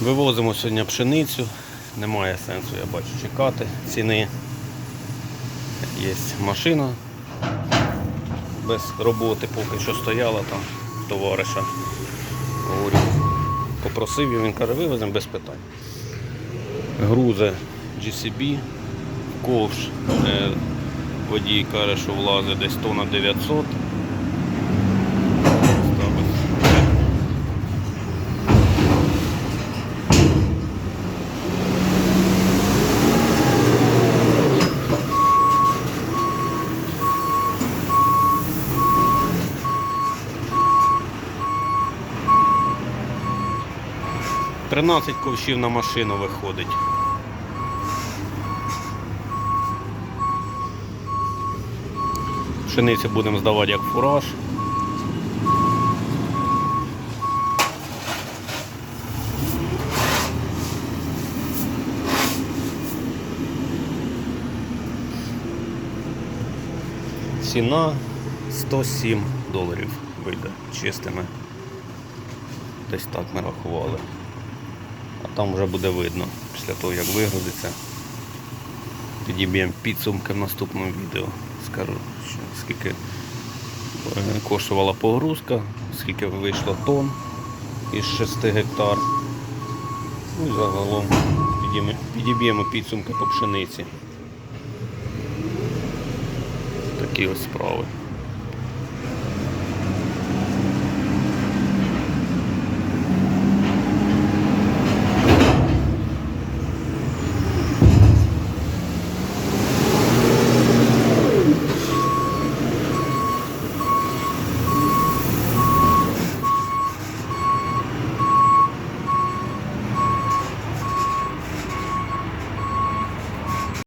Вивозимо сьогодні пшеницю, немає сенсу, я бачу, чекати ціни. Є машина без роботи, поки що стояла там товариша. Говорю, попросив його, він каже, вивеземо без питань. Грузи GCB, ковш, е, водій каже, що влазить десь тонна 900. 13 ковшів на машину виходить. Пшеницю будемо здавати як фураж. Ціна 107 доларів вийде чистими. Десь так ми рахували. Там вже буде видно після того, як вигрузиться. Підіб'ємо підсумки в наступному відео. Скажу, скільки е, коштувала погрузка, скільки вийшло тонн із 6 гектар. Ну і загалом підіб'ємо підсумки по пшениці. Такі ось справи.